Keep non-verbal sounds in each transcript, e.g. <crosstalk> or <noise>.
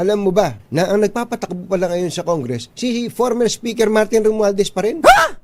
alam mo ba na ang nagpapatakbo pala ngayon sa Congress, si former Speaker Martin Romualdez pa rin? Ha?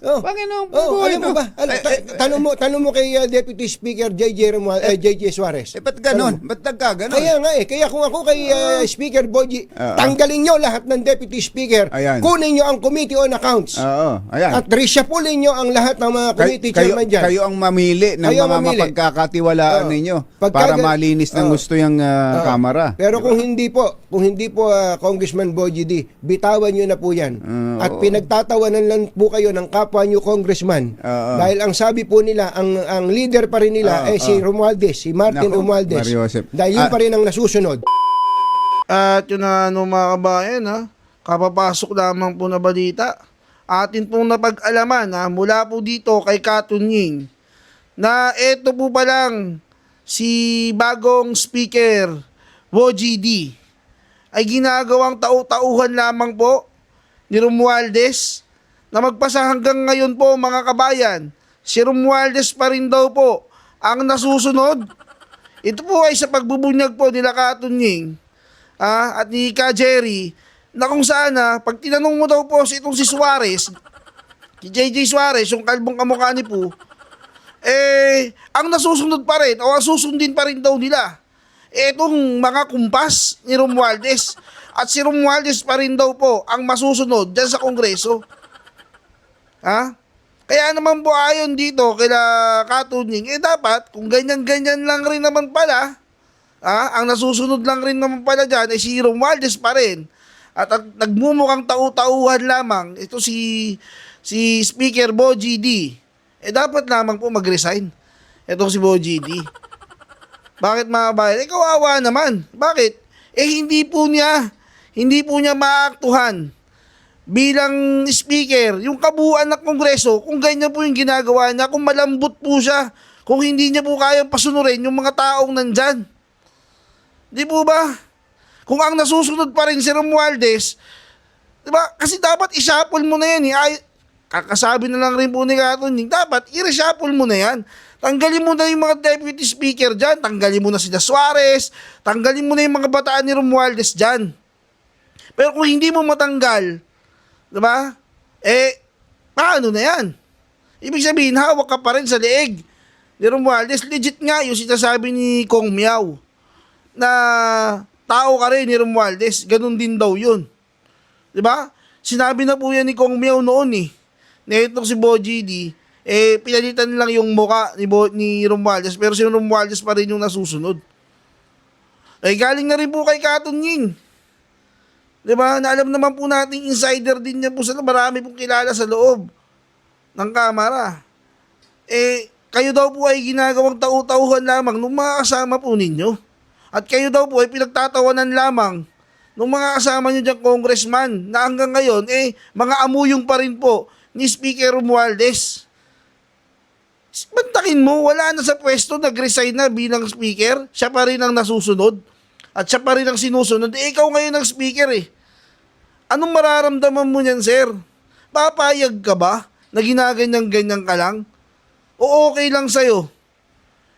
Oo! Panginoong Oo, buhay, alam mo ba? Alam, Eh, ta- eh, tanong mo, tanong mo kay uh, Deputy Speaker JJ Romual, eh, JJ Suarez. Eh, ba't ganon? Ba't nagkaganon? Kaya nga eh, kaya kung ako kay uh, Speaker Boji, Oo. tanggalin nyo lahat ng Deputy Speaker, Ayan. kunin nyo ang Committee on Accounts, Oo, ayan. at reshufflein nyo ang lahat ng mga committee kayo, chairman dyan. kayo ang mamili ng Kayo ang mga mamili. mapagkakatiwalaan Oo. ninyo Pagka para malinis ng Oo. gusto yung ah, Oo. kamara. Pero kung hindi po, kung hindi po ah, Congressman Boji D, bitawan nyo na po yan. Mm, At pinagtatawanan lang po kayo ng kapwa nyo congressman. Oo. Dahil ang sabi po nila, ang ang leader pa rin nila Oo, eh si oo. Romualdez, si Martin Naku, Romualdez. Mario Joseph. Dahil yun Ah. pa rin ang nasusunod. At yun na ano mga kabayan ha, kapapasok lamang po na balita. Atin pong napag-alaman ha, mula po dito kay Katunying na eto po pa lang si bagong speaker, Woji D, ay ginagawang tau-tauhan lamang po ni Romualdez na magpasa hanggang ngayon po mga kabayan. Si Romualdez pa rin daw po ang nasusunod. Ito po ay sa pagbubunyag po nila Katunying ah, at ni Ka Jerry na kung saan na pag tinanong mo daw po si itong si Suarez, si JJ Suarez, yung kalbong kamukha ni po, eh, ang nasusunod pa rin o ang susundin pa rin daw nila, itong mga kumpas ni Romualdez. At si Romualdez pa rin daw po ang masusunod dyan sa Kongreso. Ha? Kaya naman po ayon dito kila Katunying, eh dapat kung ganyan-ganyan lang rin naman pala, Ah, ang nasusunod lang rin naman pala dyan ay si Romualdez pa rin. At ang nagmumukhang tau-tauhan lamang ito si si Speaker Boji D. Eh dapat lamang po mag-resign. Ito si Boji D. Bakit mga bayan? Eh kawawa naman. Bakit? Eh hindi po niya hindi po niya maaktuhan bilang speaker, yung kabuuan ng kongreso, kung ganyan po yung ginagawa niya, kung malambot po siya, kung hindi niya po kayang pasunurin yung mga taong nandyan. Di po ba? Kung ang nasusunod pa rin si Romualdez, di ba? Kasi dapat i-shuffle mo na yan. Eh. Ay, kakasabi na lang rin po ni Katunying, dapat i-reshuffle mo na yan. Tanggalin mo na yung mga deputy speaker dyan. Tanggalin mo na si Suarez. Tanggalin mo na yung mga bataan ni Romualdez dyan. Pero kung hindi mo matanggal, di ba? Eh, paano na yan? Ibig sabihin, hawak ka pa rin sa leeg ni Romualdez. Legit nga yung sinasabi ni Kong Miao na tao ka rin ni Romualdez, ganun din daw yun. 'Di ba? Sinabi na po yan ni Kong Miao noon eh. Na itong si Boji D, eh pinalitan lang yung muka ni, Bo, ni Romualdez pero si Romualdez pa rin yung nasusunod. Eh galing na rin po kay Katunying. 'Di ba? Na alam naman po nating insider din niya po sa marami pong kilala sa loob ng kamera. Eh kayo daw po ay ginagawang tau-tauhan lamang ng mga kasama po ninyo. At kayo daw po ay pinagtatawanan lamang ng mga kasama nyo dyan, congressman, na hanggang ngayon, eh, mga amuyong pa rin po ni Speaker Romualdez. Bantakin mo, wala na sa pwesto, nag-resign na bilang speaker, siya pa rin ang nasusunod. At siya pa rin ang sinusunod. Eh, ikaw ngayon ang speaker eh. Anong mararamdaman mo niyan, sir? Papayag ka ba na ginaganyan-ganyan ka lang? O okay lang sa'yo?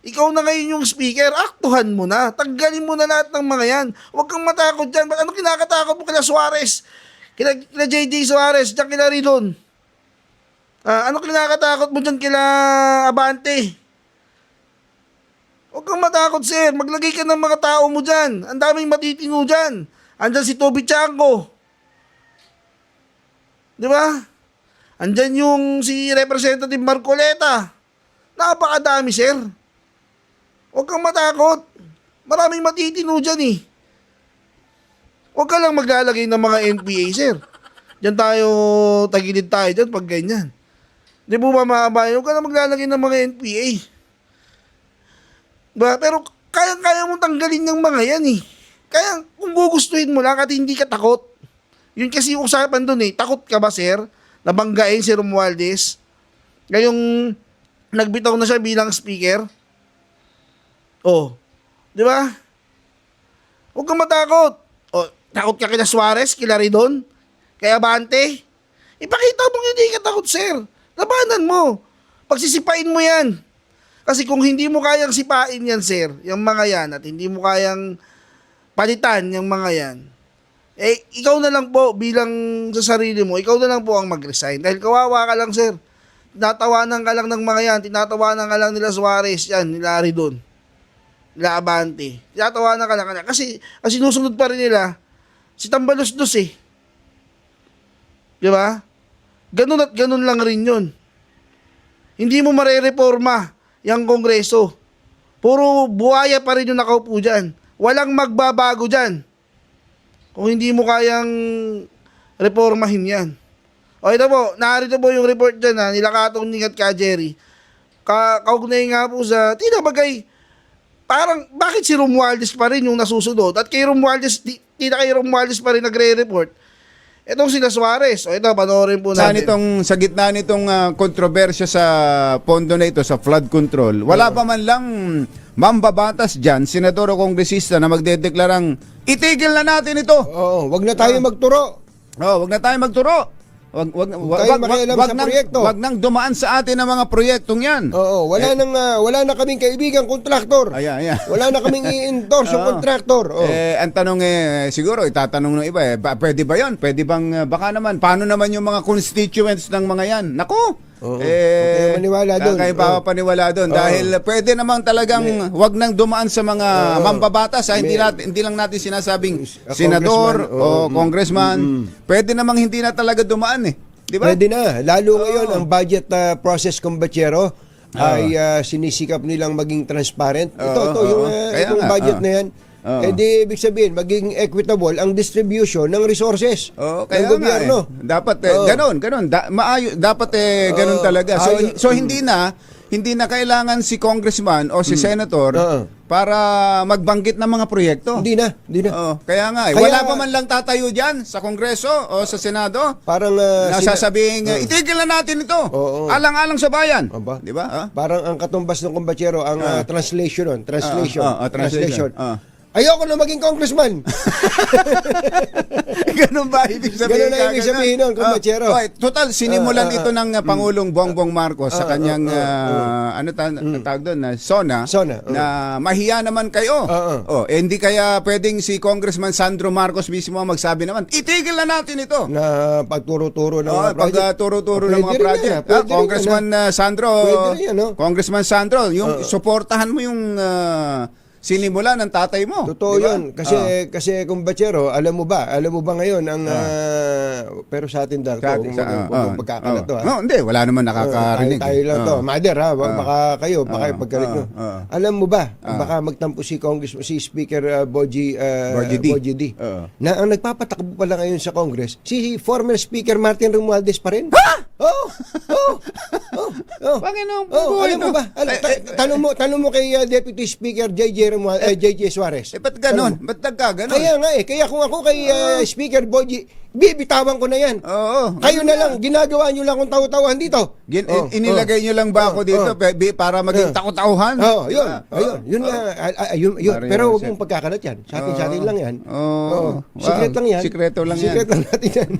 Ikaw na ngayon yung speaker, aktuhan mo na. Tanggalin mo na lahat ng mga yan. Huwag kang matakot dyan. Ano kinakatakot mo kila Suarez? Kila, kila JJ Suarez, dyan kila Rilon. Ah, ano kinakatakot mo dyan kila Abante? Huwag kang matakot, sir. Maglagay ka ng mga tao mo dyan. Ang daming matitino dyan. Andyan si Toby Chanko. Di ba? Andyan yung si Representative Marcoleta. Napakadami, sir. Huwag kang matakot. Maraming matitino dyan eh. Huwag ka lang maglalagay ng mga NPA, sir. Diyan tayo, tagilid tayo dyan pag ganyan. Di ba mga bayan? Huwag ka lang maglalagay ng mga NPA. Ba, pero kaya-kaya mong tanggalin ng mga yan eh. Kaya kung gugustuhin mo lang at hindi ka takot. Yun kasi yung usapan doon eh. Takot ka ba, sir? Nabanggain si Romualdez? Ngayong nagbitaw na siya bilang speaker? Oh, di ba? Huwag kang matakot. Oh, takot ka kina Suarez, kila Ridon, kay Abante. Ipakita mo hindi ka takot, sir. Labanan mo. Pagsisipain mo yan. Kasi kung hindi mo kayang sipain yan, sir, yung mga yan, at hindi mo kayang palitan yung mga yan, eh, ikaw na lang po bilang sa sarili mo, ikaw na lang po ang mag-resign. Dahil kawawa ka lang, sir. Tinatawanan ka lang ng mga yan. Tinatawanan ka lang nila Suarez yan, nila Aridon, nila Abante. Tinatawanan ka lang. Kasi, kasi sinusunod pa rin nila, si Tambalos-dos eh. Di ba? Ganun at ganun lang rin yun. Hindi mo marereforma yung kongreso. Puro buhaya pa rin yung nakaupo dyan. Walang magbabago dyan. Kung hindi mo kayang reformahin yan. O ito po, narito po yung report dyan ha, nila Katong Ning ka Jerry. Ka kaugnay nga po sa, tila bagay, parang bakit si Romualdez pa rin yung nasusunod? At kay Romualdez, di, tila kay Romualdez pa rin nagre-report. Itong sila Suarez. O ito, panoorin po Sa natin. nitong sa gitna nitong ah, kontrobersya sa pondo na ito sa flood control, wala pa man lang mambabatas diyan senador o kongresista na magdedeklarang itigil na natin ito. Oo, wag na tayo magturo. Oh, wag na tayo magturo. Wag wag wag, tayo makialam sa nang, proyekto. wag nang dumaan sa atin ang mga proyektong 'yan. Oo, wala nang ah, wala na kaming kaibigan kontraktor. Ayan, ayan. Wala na kaming <laughs> i-endorse yung kontraktor. Oh. Eh, ang tanong eh, siguro, itatanong ng iba eh, ba, pwede ba yon? Pwede bang, uh, baka naman, paano naman yung mga constituents ng mga yan? Naku! Oo. eh, maniwala dun. Kayo Oo. paniwala doon. Oo. Dahil pwede namang talagang wag nang dumaan sa mga mambabatas. Ha? Hindi, natin, hindi lang natin sinasabing A senador congressman. o Oo. congressman. Mm-mm. Pwede namang hindi na talaga dumaan eh. Di ba? Pwede na. Lalo ngayon, ang budget uh, process kumbachero ay uh, sinisikap nilang maging transparent. Ito, Oo, ito, oo, yung, uh, Kaya itong nga, budget oo. na yan. Oo. Eh di, ibig sabihin, maging equitable ang distribution ng resources ng kaya gobyerno. nga eh. Dapat eh, Oo. ganun, ganun. Da, maayo, dapat eh, ganun Oo, talaga. So, ayo- so hindi na, hindi na kailangan si congressman o si senator Mm. Oo. para magbanggit ng mga proyekto. Hindi na, hindi na. Oo, kaya nga, eh, Kaya- wala pa man lang tatayo diyan sa kongreso o sa senado. Parang uh, na sina- sasabing, Oo. itigil na natin ito. Oo. Alang-alang sa bayan. Aba. Di ba? Ah? Parang ang katumbas ng kumbachero, ang uh, translation nun. Translation. Ah, ah, ah, translation. Ah. Ayoko na maging congressman. <laughs> Ganun ba ibig sabihin? Ganun na ibig sabihin nun, kumbachero. Ah, okay, total, sinimulan Ah, ah, ito ng uh, Pangulong Bongbong Marcos sa Ah, kanyang, ah, ah, uh, ano ta- tawag doon, na SONA, SONA, ah. na mahiya naman kayo. Ah, ah. Oh, eh, hindi kaya pwedeng si Congressman Sandro Marcos mismo ang magsabi naman, itigil na natin ito. na pagturo-turo ng Oh, mga project. uh, turo-turo Ah, ng pwede mga project. ah. Ah, rin Congressman ah. uh, Sandro? Congressman Sandro, yung Oo. suportahan mo yung uh, sinimula ng tatay mo. Totoo di ba? 'yun kasi Ah. kasi kung bachero, alam mo ba? Alam mo ba ngayon ang ah, pero sa atin dar Sa- to, kung, sa- kung magkakalat to. Oh. ha? No, hindi, wala naman nakakarinig. tayo, tayo lang eh. to. Oh. Mother ha, Ah. baka kayo, baka Ah. pagkalit nyo. Ah. Alam mo ba, Ah. baka magtampo si Congress, si Speaker uh, Boji, uh, Boji D. Boji D. Oo. Na ang nagpapatakbo pala ngayon sa Congress, si former Speaker Martin Romualdez pa rin. Ha? Oh! Oh! <laughs> Oh! Oh! Panginoong Oh, alam mo no? ba? <laughs> Alam, Eh, ta- eh, tanong mo, tanong mo kay uh, Deputy Speaker JJ Romualdez, eh, JJ Suarez. Eh, ba't ganon? Ba't nagka ganon? Kaya nga eh, kaya kung ako kay uh, Speaker Boji, bibitawan ko na yan. Oo. Kayo na lang, ginagawa nyo lang kung tawa-tawahan dito. Gin- Oh, inilagay nyo lang ba ako oh, dito oh. pe- bi- para maging Oh. takot-tauhan? Oo, yun. Ah, ayun. oh. Yun nga. ay- ay- yun, yun. Mario Pero huwag Joseph. mong pagkakalat yan. Sa atin, sa atin lang yan. Oo. Wow. Secret lang yan. Sikreto lang yan. Secret lang <laughs> natin yan.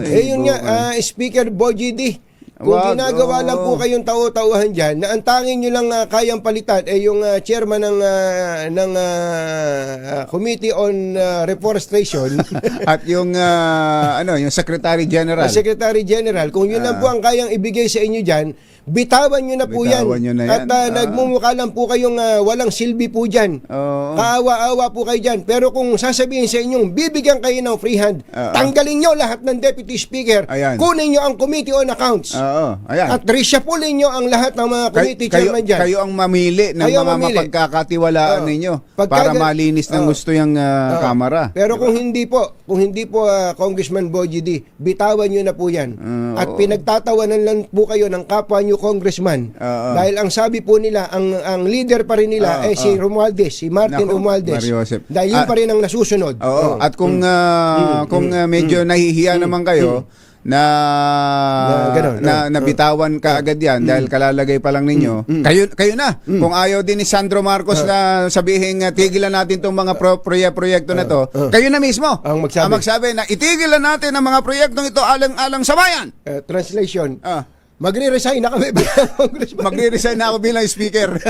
Ay, eh, yun nga, buwan. ah, Speaker Boji D. Kung Wag, ginagawa oo. lang po kayong tao-tauhan dyan, na ang tanging nyo lang ah, kayang palitan ay yung ah, chairman ng, ah, ng ah, Committee on ah, Reforestation, <laughs> At yung ah, ano, yung Secretary General. ang Secretary General, kung yun lang po ang kayang ibigay sa inyo dyan, bitawan nyo na po yan. Nyo na yan. At ah, Ah. nagmumukha lang po kayong ah, walang silbi po dyan. Oo. Kaawa-awa po kayo dyan. Pero kung sasabihin sa inyong bibigyan kayo ng free hand, Oo. tanggalin nyo lahat ng Deputy Speaker, Ayan. kunin nyo ang Committee on Accounts, Oo. Ayan. at reshufflein nyo ang lahat ng mga Kay- committee kayo, chairman dyan. kayo ang mamili ng Kayo mga mamili. mapagkakatiwalaan Oo. ninyo Pagka para malinis ng Oo. gusto yung ah, Oo. kamera. Pero kung hindi po, kung hindi po ah, Congressman Boji D, bitawan nyo na po yan. Mm, At oo. pinagtatawanan lang po kayo ng kapwa nyo congressman. Oo. Dahil ang sabi po nila, ang ang leader pa rin nila Oo, eh si. Romualdez, si Martin Naku, Romualdez. Mario Joseph. Dahil yun Ah, pa rin ang nasusunod. Oo. Oo. At kung ah, kung ah, medyo nahihiya naman kayo na Na ganun, na, oo. nabitawan ka agad yan dahil kalalagay pa lang ninyo. Kayo kayo na. Kung ayaw din ni Sandro Marcos na sabihin uh, tigilan natin tong mga pro- proye- proyekto na to, kayo na mismo Ang magsabi. na itigilan natin ang mga proyektong ito alang-alang sa bayan. Eh, translation, Ah, magre-resign na kami bilang <laughs> congressman. magre-resign na ako bilang speaker. <laughs>